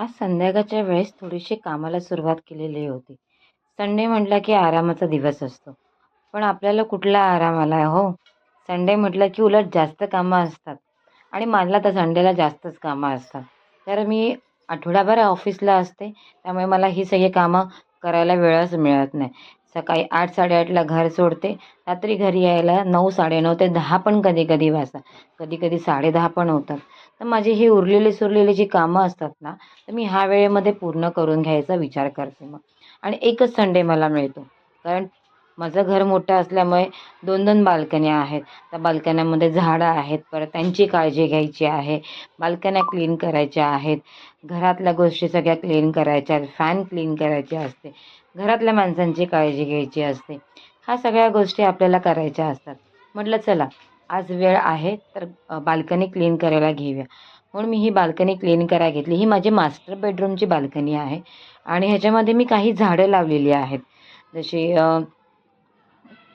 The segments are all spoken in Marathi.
आज संध्याकाळच्या वेळेस थोडीशी कामाला सुरुवात केलेली होती. संडे म्हटलं की आरामाचा दिवस असतो. पण आपल्याला कुठला आराम आला आहे हो? संडे म्हटलं की उलट जास्त कामं असतात. आणि मला तर संडेला जास्तच कामं असतात. तर मी आठवडाभर ऑफिसला असते. त्यामुळे मला ही सगळी कामं करायला वेळच मिळत नाही. सकाळी आठ साडेआठला घर सोडते. रात्री घरी यायला नऊ साडेनऊ ते दहा पण कधी कधी वाजतात. कधी कधी साडेदहा पण होतात. तर माझे हे उरलेले सुरलेले जी कामं असतात ना तर मी ह्या वेळेमध्ये पूर्ण करून घ्यायचा विचार करते मग. आणि एकच संडे मला मिळतो. कारण माझं घर मोठं असल्यामुळे दोन दोन बाल्कन्या आहेत. त्या बाल्कन्यामध्ये झाडं आहेत. परत त्यांची काळजी घ्यायची आहे. बाल्कन्या क्लीन करायच्या आहेत. घरातल्या गोष्टी सगळ्या क्लीन करायच्या फॅन क्लीन करायचे असते. घरातल्या माणसांची काळजी घ्यायची असते. ह्या सगळ्या गोष्टी आपल्याला करायच्या असतात. म्हटलं चला आज वेळ आहे तर बाल्कनी क्लीन करायला घेऊया. म्हणून मी ही बाल्कनी क्लीन करायला घेतली. ही माझी मास्टर बेडरूमची बाल्कनी आहे. आणि ह्याच्यामध्ये मी काही झाडं लावलेली आहेत. जशी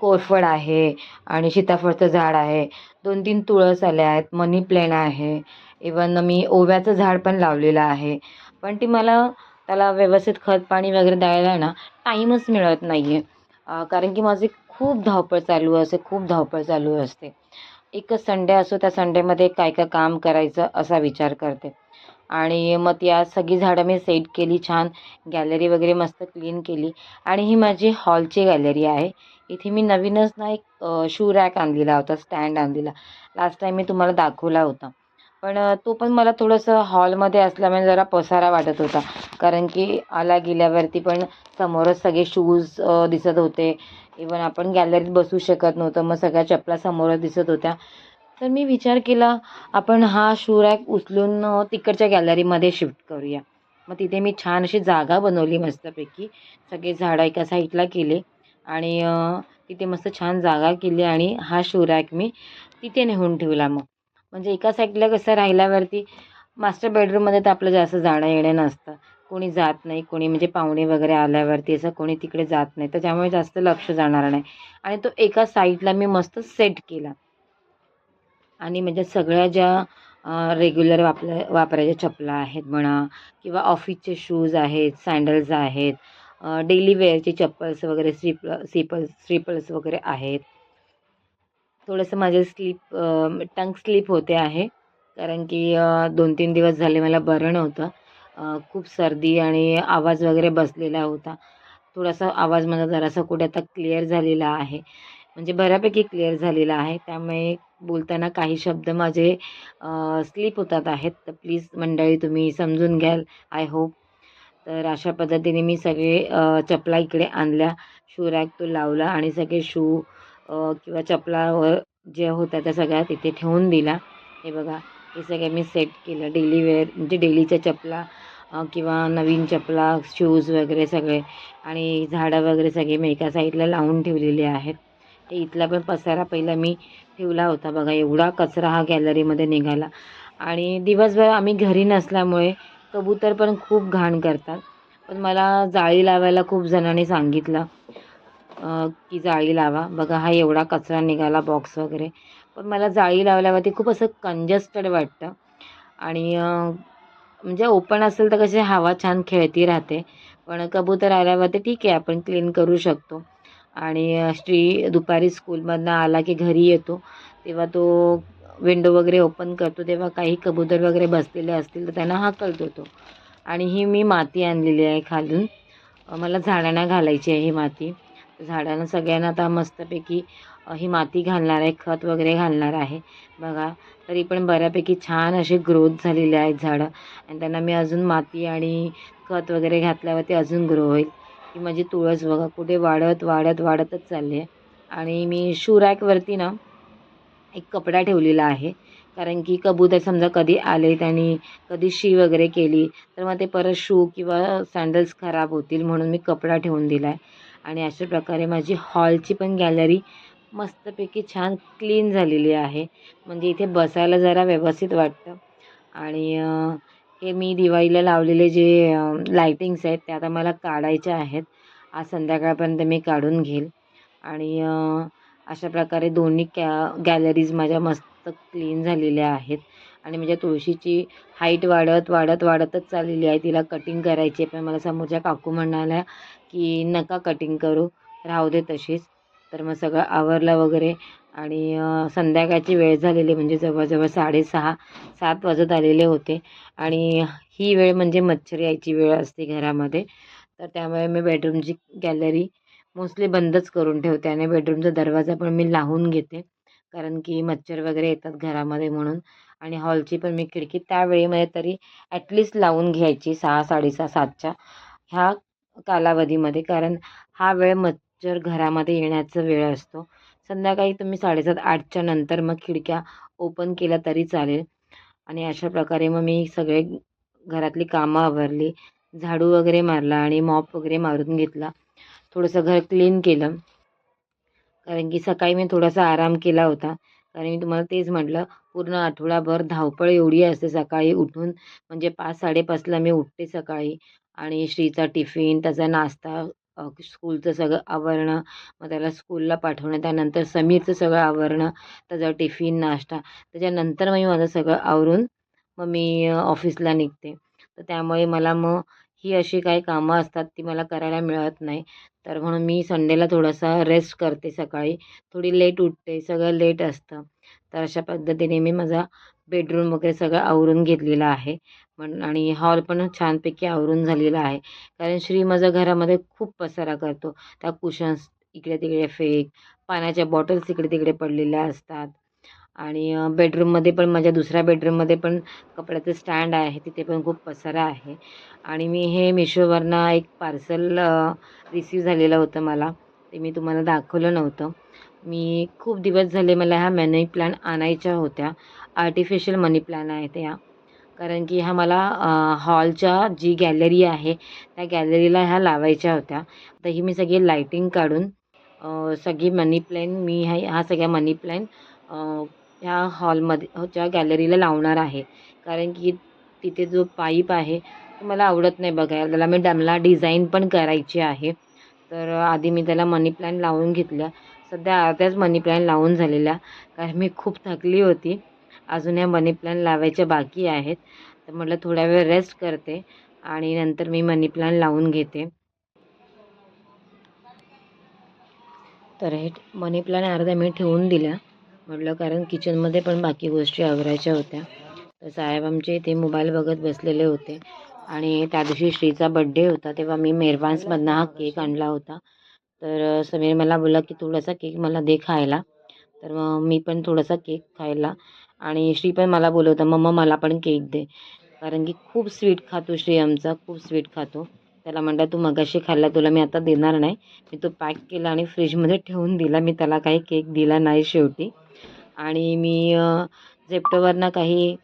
कोरफड आहे आणि सीताफळचं झाड आहे. दोन तीन तुळस आल्या आहेत मनी प्लॅन आहे. इवन मी ओव्याचं झाड पण लावलेलं आहे. पण ती मला त्याला व्यवस्थित खत पाणी वगैरे द्यायला ना टाईमच मिळत नाही आहे कारण की माझी खूप धावपळ चालू असते खूप धावपळ चालू असते. एकच संडे असो त्या संडेमध्ये काय काय काम करायचं असा विचार करते. आणि मग त्या सगळी झाडं मी सेट केली छान गॅलरी वगैरे मस्त क्लीन केली. आणि ही माझी हॉलची गॅलरी आहे. इथे मी नवीनच ना एक शू रॅक आणलेला होता स्टँड आणलेला. लास्ट टाईम मी तुम्हाला दाखवला होता. पण तो पण मला थोडंसं हॉलमध्ये असल्यामुळे जरा पसारा वाटत होता. कारण की आला गेल्यावरती पण समोरच सगळे शूज दिसत होते. इवन आपण गॅलरीत बसू शकत नव्हतं. मग सगळ्या चपला समोरच दिसत होत्या. तर मी विचार केला आपण हा शू रॅक उचलून तिकडच्या गॅलरीमध्ये शिफ्ट करूया. मग तिथे मी छान अशी जागा बनवली मस्तपैकी. सगळे झाडं एका साईडला केले. आणि तिथे मस्त छान जागा केली आणि हा शू रॅक मी तिथे नेऊन ठेवला मग. म्हणजे एका साईडला कसं राहिल्यावरती मास्टर बेडरूममध्ये तर आपलं जास्त जाणं येणं नसतं. कोणी जात नाही कोणी म्हणजे पाहुणे वगैरे आल्यावरती असं कोणी तिकडे जात नाही. तर त्यामुळे जास्त लक्ष जाणार नाही. आणि तो एका साईडला मी मस्त सेट केला. आणि म्हणजे सगळ्या ज्या रेग्युलर वापर वापरायच्या चपला आहेत म्हणा किंवा ऑफिसचे शूज आहेत सँडल्स आहेत डेली वेअरचे चप्पल्स वगैरे स्लीप स्लीपल्स स्लीपर्स वगैरे आहेत. थोडंसं माझे स्लीप टंग स्लीप होते आहे. कारण की दोन तीन दिवस झाले मला बरं नव्हतं. खूप सर्दी आणि आवाज वगैरे बसलेला होता. थोडासा आवाज माझा जरासा कुठे आता क्लिअर झालेला आहे. म्हणजे बऱ्यापैकी क्लिअर झालेला आहे. त्यामुळे बोलताना काही शब्द माझे स्लीप होतात आहेत. तर प्लीज मंडळी तुम्ही समजून घ्याल. आय होप तर अशा पद्धतीने मी सगळे चपला इकडे आणल्या. शू रॅक तो लावला आणि सगळे शू किंवा चपलावर जे होत्या त्या सगळ्या तिथे ठेवून दिला हे बघा हे सगळे मी सेट केलं. डेली वेअर म्हणजे डेलीच्या चपला किंवा नवीन चपला शूज वगैरे सगळे आणि झाडं वगैरे सगळे मी एका साईडला लावून ठेवलेले आहेत. ते इथला पण पसारा पहिला मी ठेवला होता. बघा एवढा कचरा हा गॅलरीमध्ये निघाला. आणि दिवसभर आम्ही घरी नसल्यामुळे कबूतर पण खूप घाण करतात. पण मला जाळी लावायला खूप जणांनी सांगितलं की जाळी लावा. बघा हा एवढा कचरा निघाला बॉक्स वगैरे. पण मला जाळी लावल्यावरती खूप असं कंजस्टेड वाटतं. आणि म्हणजे ओपन असेल तर कशी हवा छान खेळती राहते. पण कबूतर आल्यावरती ठीक आहे आपण क्लीन करू शकतो. आणि श्री दुपारी स्कूलमधनं आला की घरी येतो. तेव्हा तो विंडो वगैरे ओपन करतो तेव्हा काही कबूतर वगैरे बसलेले असतील तर त्यांना हाकलतो तो आणि ही मी माती आणलेली आहे खालून. मला झाडांना घालायची आहे ही माती. झाडांना सगळ्यांना आता मस्तपैकी ही माती घालणार आहे खत वगैरे घालणार आहे. बघा तरी पण बऱ्यापैकी छान असे ग्रोथ झालेले आहेत झाडं. आणि त्यांना मी अजून माती आणि खत वगैरे घातल्यावर ते अजून ग्रो होईल. ही माझी तुळस बघा कुठे वाढत वाढत वाढतच चालली आहे. आणि मी शूरॅकवरती ना एक कपडा ठेवलेला आहे. कारण की कबूतर समजा कधी आले त्यांनी कधी शी वगैरे केली तर मग ते परत शू किंवा सँडल्स खराब होतील म्हणून मी कपडा ठेवून दिला आहे आणि अशा प्रकारे माझी हॉलची पण गॅलरी मस्तपैकी छान क्लीन झालेली आहे. म्हणजे इथे बसायला जरा व्यवस्थित वाटतं. आणि हे मी दिवाळीला लावलेले जे लायटिंग्स आहेत ते आता मला काढायच्या आहेत. आज संध्याकाळपर्यंत मी काढून घेईल. आणि अशा प्रकारे दोन्ही कॅ गॅलरीज माझ्या मस्त क्लीन झालेल्या आहेत. आणि म्हणजे तुळशीची हाईट वाढत वाढत वाढतच चाललेली आहे. तिला कटिंग करायची आहे. पण मला समोरच्या काकू म्हणाल्या की नका कटिंग करू. राहू दे तशीच. तर मग सगळं आवरलं वगैरे. आणि संध्याकाळची वेळ झालेली म्हणजे जवळजवळ साडेसहा सात वाजत आलेले होते. आणि ही वेळ म्हणजे मच्छर यायची वेळ असते घरामध्ये. तर त्यामुळे मी बेडरूमची गॅलरी मोस्टली बंदच करून ठेवते आणि बेडरूमचा दरवाजा पण मी लावून घेते. कारण की मच्छर वगैरे येतात घरामध्ये म्हणून आणि हॉलची पण मी खिडकी त्यावेळीमध्ये तरी ॲटलिस्ट लावून घ्यायची सहा साडेसहा सातच्या ह्या कालावधीमध्ये. कारण हा वेळ मच्छर घरामध्ये येण्याचा वेळ असतो. संध्याकाळी तुम्ही साडेसात आठच्या नंतर मग खिडक्या ओपन केल्या तरी चालेल. आणि अशा प्रकारे मग मी सगळे घरातली कामं आवरली. झाडू वगैरे मारला आणि मॉप वगैरे मारून घेतला. थोडंसं घर क्लीन केलं. कारण की सकाळी मी थोडासा आराम केला होता. कारण मी तुम्हाला तेच म्हटलं पूर्ण आठवडाभर धावपळ एवढी असते सकाळी उठून. म्हणजे पाच साडेपाचला मी उठते सकाळी. आणि श्रीचा टिफिन त्याचा नाश्ता स्कूलचं सगळं आवरणं मग त्याला स्कूलला पाठवणं त्यानंतर समीरचं सगळं आवरणं त्याचा टिफिन नाश्ता. त्याच्यानंतर मग मी माझं सगळं आवरून मग मी ऑफिसला निघते. तर त्यामुळे मला मग ही अशी काही कामं असतात ती मला करायला मिळत नाही. तर म्हणून मी संडेला थोडासा रेस्ट करते सकाळी. थोडी लेट उठते सगळं लेट असतं. तर अशा पद्धतीने मी माझा बेडरूम वगैरे सगळं आवरून घेतलेला आहे. पण आणि हॉल पण छानपैकी आवरून झालेला आहे. कारण श्री माझा घरामध्ये खूप पसारा करतो. त्या कुशन्स इकडे तिकडे फेक पाण्याच्या बॉटल्स इकडे तिकडे पडलेल्या असतात. आणि बेडरूममध्ये पण माझ्या दुसऱ्या बेडरूममध्ये पण कपड्याचं स्टँड आहे तिथे पण खूप पसारा आहे. आणि मी हे मिशोवरनं एक पार्सल रिसीव झालेलं होतं मला. ते मी तुम्हाला दाखवलं नव्हतं. मी खूप दिवस झाले मला ह्या मनी प्लॅन आणायच्या होत्या. आर्टिफिशियल मनी प्लॅन आहेत ह्या कारण की ह्या मला हॉलच्या जी गॅलरी आहे त्या गॅलरीला ह्या लावायच्या होत्या. तर ही मी सगळी लाईटिंग काढून सगळी मनी प्लॅन मी ह्या हा सगळ्या मनी प्लॅन ह्या हॉलमध्ये हो, च्या गॅलरीला लावणार आहे. कारण की तिथे जो पाईप आहे तो मला आवडत नाही बघायला. त्याला मी डमला डिझाईन पण करायची आहे. तर आधी मी त्याला मनी प्लॅन लावून घेतल्या. सध्या अर्ध्याच मनी प्लॅन लावून झालेल्या. कारण मी खूप थकली होती. अजून या मनी प्लॅन लावायच्या बाकी आहेत. तर म्हटलं थोड्या वेळ रेस्ट करते आणि नंतर मी मनी प्लॅन लावून घेते. तर हे मनी प्लॅन अर्ध्या मी ठेवून दिल्या. म्हटलं कारण किचनमध्ये पण बाकी गोष्टी आवरायच्या होत्या. तर साहेब आमचे इथे मोबाईल बघत बसलेले होते. आणि त्या दिवशी श्रीचा बड्डे होता तेव्हा मी मेरवान्समधनं हा केक आणला होता. तर समीर मला बोलला की थोडासा केक मला दे खायला. तर मग मी पण थोडासा केक खायला. आणि श्री पण मला बोलवतं मम्मा मला पण केक दे. कारण की खूप स्वीट खातो श्री आमचा खूप स्वीट खातो. त्याला म्हणलं तू मगाशी खाल्ला तुला मी आता देणार नाही. मी तो पॅक केला आणि फ्रीजमध्ये ठेवून दिला. मी त्याला काही केक दिला नाही शेवटी. आणि मी झेप्टोवरनं काही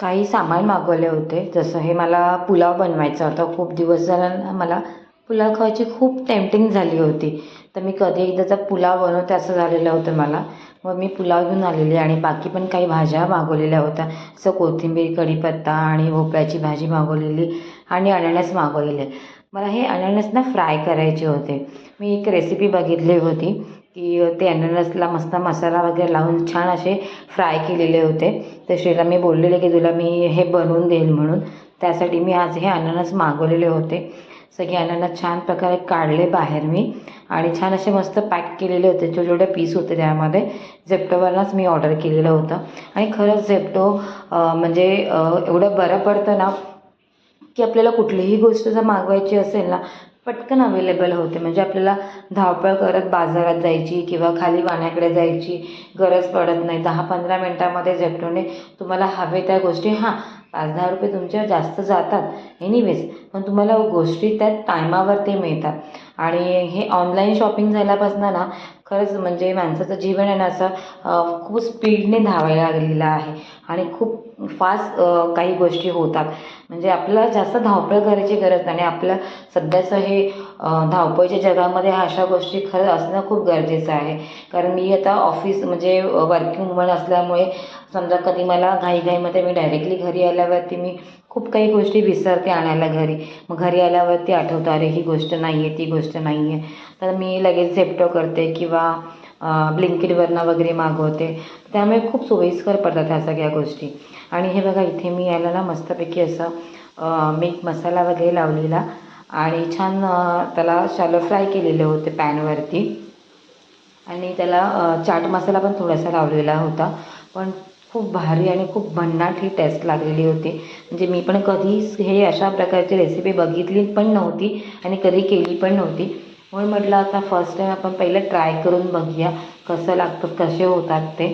काही सामान मागवले होते. जसं हे मला पुलाव बनवायचा होता. खूप दिवस झाला मला पुलाव खायची खूप टेम्पटिंग झाली होती. तर मी कधी एकदाचा पुलाव बनवते असं झालेलं होतं मला. मग मी पुलाव घेऊन आलेली आणि बाकी पण काही भाज्या मागवलेल्या होत्या. जसं कोथिंबीर कढीपत्ता आणि भोपळ्याची भाजी मागवलेली आणि अननस मागवलेले. मला हे अननस ना फ्राय करायचे होते. मी एक रेसिपी बघितली होती. की ते अननसला मस्त मसाला वगैरे लावून छान असे फ्राय केलेले होते. तर श्रीला मी बोललेले की तुला मी हे बनवून देईल म्हणून. त्यासाठी मी आज हे अननस मागवलेले होते. सगळे अननस छान प्रकारे काढले बाहेर मी. आणि छान असे मस्त पॅक केलेले होते. छोटे छोटे पीस होते त्यामध्ये. झेप्टोवरलाच मी ऑर्डर केलेलं होतं. आणि खरंच झेप्टो म्हणजे एवढं बरं पडतं ना की आपल्याला कुठलीही गोष्ट जर मागवायची असेल ना पटकन अवेलेबल होते. म्हणजे आपल्याला धावपळ करत बाजारात जायची किंवा खाली वाण्याकडे जायची गरज पडत नाही. दहा पंधरा मिनटामध्ये झेप्टोने तुम्हाला हवे त्या गोष्टी. हां पाच दहा रुपये तुमच्या जास्त जातात. एनिवेज पण तुम्हाला गोष्टी त्या टायमावर ते मिळतात. आणि हे ऑनलाईन शॉपिंग झाल्यापासून ना खरंच म्हणजे माणसाचं जीवन आहे ना असं खूप स्पीडने धावायला लागलेलं आहे. आणि खूप फास्ट काही गोष्टी होतात. म्हणजे आपल्याला जास्त धावपळ करायची गरज नाही. आणि आपलं सध्याचं हे धावपळीच्या जगामध्ये अशा गोष्टी खरं असणं खूप गरजेचं आहे. कारण मी आता ऑफिस म्हणजे वर्किंग वुमन असल्यामुळे समजा कधी मला घाईघाईमध्ये मी डायरेक्टली घरी आल्यावरती मी खूप काही गोष्टी विसरते आणायला घरी. मग घरी आल्यावरती आठवतं अरे ही गोष्ट नाही आहे ती गोष्ट नाही आहे तर मी लगेच झेप्टो करते किंवा ब्लिंकिटवरनं वगैरे मागवते. त्यामुळे खूप सोयीस्कर पडतात ह्या सगळ्या गोष्टी. आणि हे बघा इथे मी याला ना मस्तपैकी असं मीठ मसाला वगैरे लावलेला. आणि छान त्याला शॅलो फ्राय केलेले होते पॅनवरती आणि त्याला चाट मसाला पण थोडासा लावलेला होता. पण खूप भारी आणि खूप भन्नाट ही टेस्ट लागलेली होती. म्हणजे मी पण कधीच हे अशा प्रकारची रेसिपी बघितली पण नव्हती आणि कधी केली पण नव्हती. म्हणून म्हटलं आता फर्स्ट टाईम आपण पहिलं ट्राय करून बघूया कसं लागतं कसे होतात ते.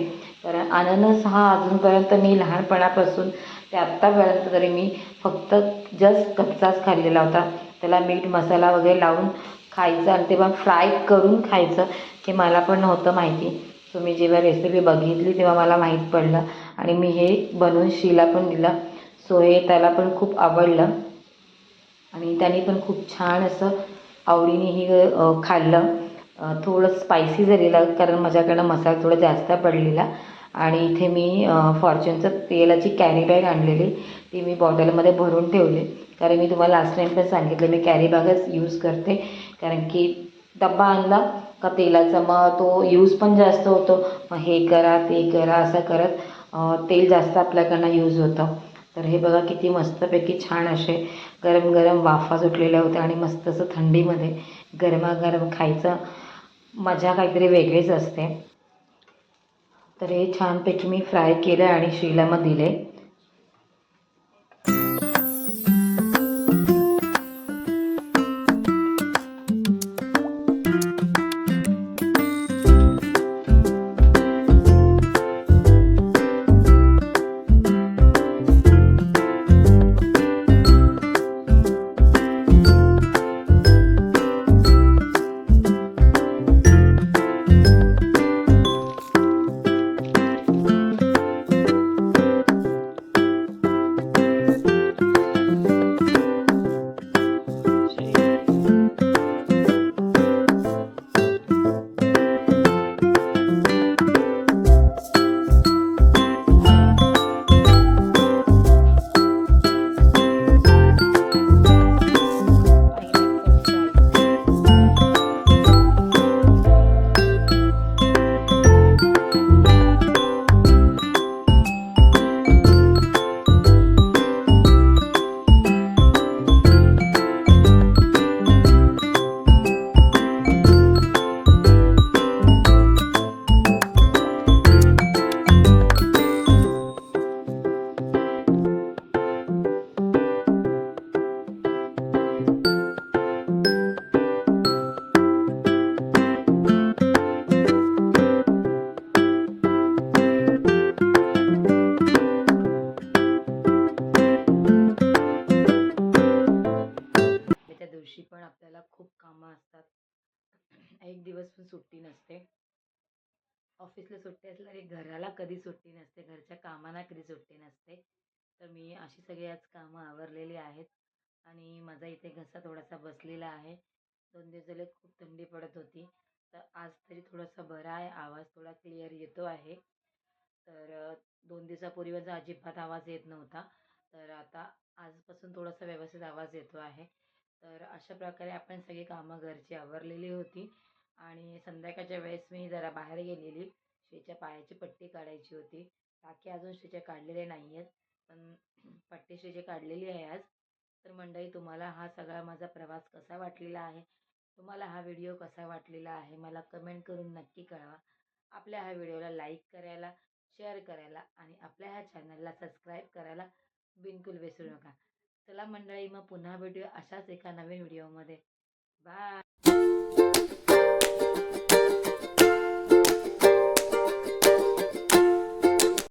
कारण अननस हा अजूनपर्यंत मी लहानपणापासून ते आत्तापर्यंत तरी मी फक्त जस्ट कच्चाच खाल्लेला होता. त्याला मीठ मसाला वगैरे लावून खायचं आणि ते पण फ्राय करून खायचं हे मला पण नव्हतं माहिती. सो मी जेव्हा रेसिपी बघितली तेव्हा मला माहीत पडलं. आणि मी हे बनवून शिला पण दिलं. सो हे त्याला पण खूप आवडलं. आणि त्याने पण खूप छान असं आवडीने हे खाल्लं. थोडं स्पायसी झालेलं कारण माझ्याकडनं मसाला थोडा जास्त पडलेला. आणि इथे मी फॉर्च्यूनचं तेलाची कॅरी बॅग आणलेली. ती मी बॉटलमध्ये भरून ठेवली. कारण मी तुम्हाला लास्ट टाईम पण सांगितलं मी कॅरी बॅगच यूज करते. कारण की डब्बा आणला का तेलाचा मग तो यूज पण जास्त होतो. मग हे करा ते करा असं करत तेल जास्त आपल्याकडनं यूज होतं. तर हे बघा किती मस्तपैकी छान असे गरम गरम वाफा सुटलेल्या होत्या आणि मस्त असं थंडीमध्ये गरमागरम खायचं मजा काहीतरी वेगळीच असते. तर हे छानपैकी मी फ्राय केलं आणि श्रीला दिले. दिले त्या ऑफिसला सुट्टी असल्याने घराला कधी सुट्टी नसते घरच्या कामांना कधी सुट्टी नसते. तर मी अशी सगळी आज कामं आवरलेली आहेत आणि माझा इथे घसा थोडासा बसलेला आहे. दोन दिवस झाले खूप थंडी पडत होती. तर आज तरी थोडासा बरा आहे आवाज थोडा क्लिअर येतो आहे. तर दोन दिवसापूर्वी माझा अजिबात आवाज येत नव्हता. तर आता आजपासून थोडासा व्यवस्थित आवाज येतो आहे. तर अशा प्रकारे आपण सगळी कामं घरची आवरलेली होती आणि संध्याकाळच्या वेळेस मी जरा बाहेर गेलेली. श्रीच्या पायाची पट्टी काढायची होती. टाके अजून श्रीचे काढलेले नाही आहेत पण पट्टी श्रीचे काढलेली आहे आज. तर मंडळी तुम्हाला हा सगळा माझा प्रवास कसा वाटलेला आहे? तुम्हाला हा व्हिडिओ कसा वाटलेला आहे? मला कमेंट करून नक्की कळवा. आपल्या ह्या व्हिडिओला लाईक करायला शेअर करायला आणि आपल्या ह्या चॅनलला सबस्क्राईब करायला बिलकुल विसरू नका. चला मंडळी मग पुन्हा भेटूया अशाच एका नवीन व्हिडिओमध्ये. बाय